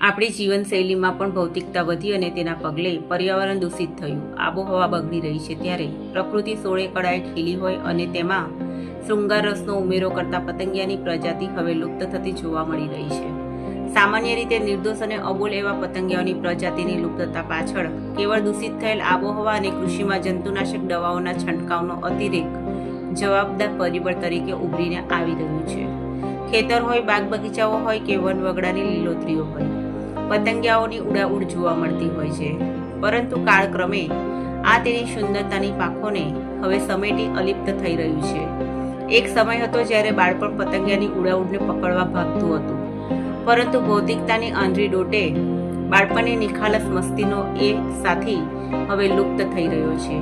આપણી જીવનશૈલીમાં પણ ભૌતિકતા વધી અને તેના પગલે પર્યાવરણ દૂષિત થયું. આબોહવા બગડી રહી છે ત્યારે પ્રકૃતિ સોળે કળાએ ખીલી હોય અને તેમાં શૃંગાર રસનો ઉમેરો કરતા પતંગિયાની પ્રજાતિ હવે લુપ્ત થતી જોવા મળી રહી છે. સામાન્ય રીતે નિર્દોષ અને અબોલ એવા પતંગિયાઓની પ્રજાતિની લુપ્તતા પાછળ કેવળ દૂષિત થયેલ આબોહવા અને કૃષિમાં જંતુનાશક દવાઓના છંટકાવનો અતિરેક જવાબદાર પરિબળ તરીકે ઉભરીને આવી રહ્યું છે. ખેતર હોય બાગ બગીચાઓ હોય કે વન વગડાની લીલોતરીઓ હોય પતંગિયાઓની ઉડાઉડ જોવા મળતી હોય છે. પરંતુ કાળક્રમે આ તેની સુંદરતાની પાંખોને હવે સમેટી અલિપ્ત થઈ રહ્યું છે. એક સમય હતો જ્યારે બાળપણ પતંગિયાની ઉડાઉડને પકડવા ભાગતું હતું. પરંતુ ભૌતિકતાની આંધળી ડોટે બાળપણની નિખાલસ મસ્તીનો એ સાથી હવે લુપ્ત થઈ રહ્યો છે.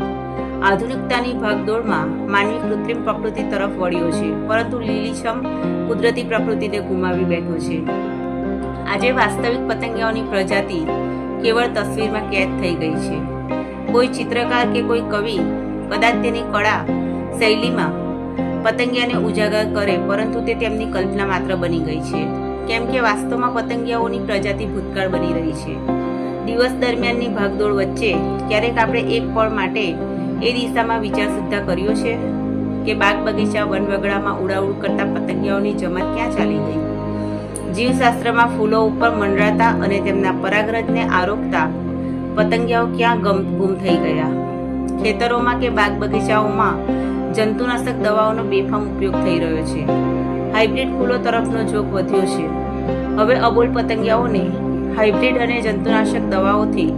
આધુનિકતાની ભાગદોડમાં માનવી કૃત્રિમ પ્રકૃતિ તરફ વળ્યો છે, પરંતુ લીલીછમ કુદરતી પ્રકૃતિને ગુમાવી બેઠો છે. આજે વાસ્તવિક પતંગિયાઓની પ્રજાતિ કેવળ તસવીરમાં કેદ થઈ ગઈ છે. કોઈ ચિત્રકાર કે કોઈ કવિ કદાચ તેની કળા શૈલીમાં પતંગિયાને ઉજાગર કરે, પરંતુ તે તેમની કલ્પના માત્ર બની ગઈ છે. કેમ કે વાસ્તવમાં પતંગિયાઓની પ્રજાતિ ભૂતકાળ બની રહી છે. દિવસ દરમિયાનની ભાગદોડ વચ્ચે ક્યારેક આપણે એક પળ માટે એ દિશામાં વિચાર સુદ્ધા કર્યો છે કે બાગ બગીચા વનવગડામાં ઉડાઉડ કરતા પતંગિયાઓની જમાત ક્યાં ચાલી ગઈ? જીવશાસ્ત્રમાં ફૂલો ઉપર મંડરાતા અને તેમના પરાગરજને આરોગતા પતંગિયાઓ ક્યાં ગમ ગુમ થઈ ગયા? ખેતરોમાં કે બાગ બગીચાઓમાં જંતુનાશક દવાઓનો બેફામ ઉપયોગ થઈ રહ્યો છે. હાઇબ્રિડ ફૂલો તરફનો ઝોક વધ્યો છે. હવે અબોલ પતંગિયાઓને હાઇબ્રિડ અને જંતુનાશક દવાઓથી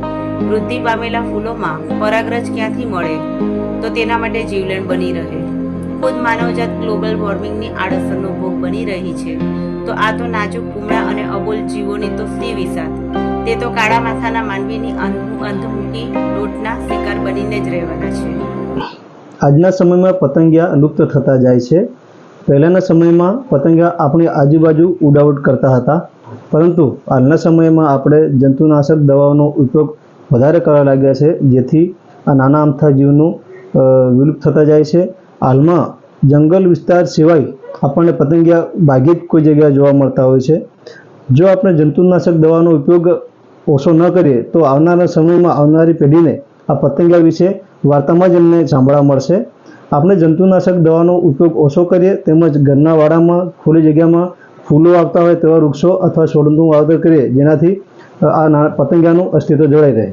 વૃદ્ધિ પામેલા ફૂલોમાં પરાગરજ ક્યાંથી મળે? તો તેના માટે જીવલેણ બની રહે. ખુદ માનવજાત ગ્લોબલ વોર્મિંગની આડઅસરનો ભોગ બની રહી છે. તો આ તો નાજુક કુમળા અને અબોલ જીવોની તો સી વિષાદ તે તો કાળા માથાના માનવીની અંધમુખી લૂંટના શિકાર બનીને જ રહેવાના છે. આજના સમયમાં પતંગિયા લુપ્ત થતા જાય છે. પહેલાંના સમયમાં પતંગિયા આપણી આજુબાજુ ઉડાવટ કરતા હતા. પરંતુ હાલના સમયમાં આપણે જંતુનાશક દવાઓનો ઉપયોગ વધારે કરવા લાગ્યા છે, જેથી આ નાના અમથા જીવનું વિલુપ્ત થતા જાય છે. હાલમાં જંગલ વિસ્તાર સિવાય આપણને પતંગિયા ભાગ્યે જ કોઈ જગ્યાએ જોવા મળતા હોય છે. જો આપણે જંતુનાશક દવાનો ઉપયોગ ઓછો ન કરીએ, તો આવનારા સમયમાં આવનારી પેઢીને આ પતંગિયા વિશે વાર્તામાં જ એમને સાંભળવા મળશે. આપણે જંતુનાશક દવાનો ઉપયોગ ઓછો કરીએ, તેમજ ઘરના વાડામાં ખુલ્લી જગ્યામાં ફૂલો આવતા હોય તેવા વૃક્ષો અથવા છોડનું વાવેતર કરીએ, જેનાથી આ પતંગિયાનું અસ્તિત્વ જળવાઈ રહે.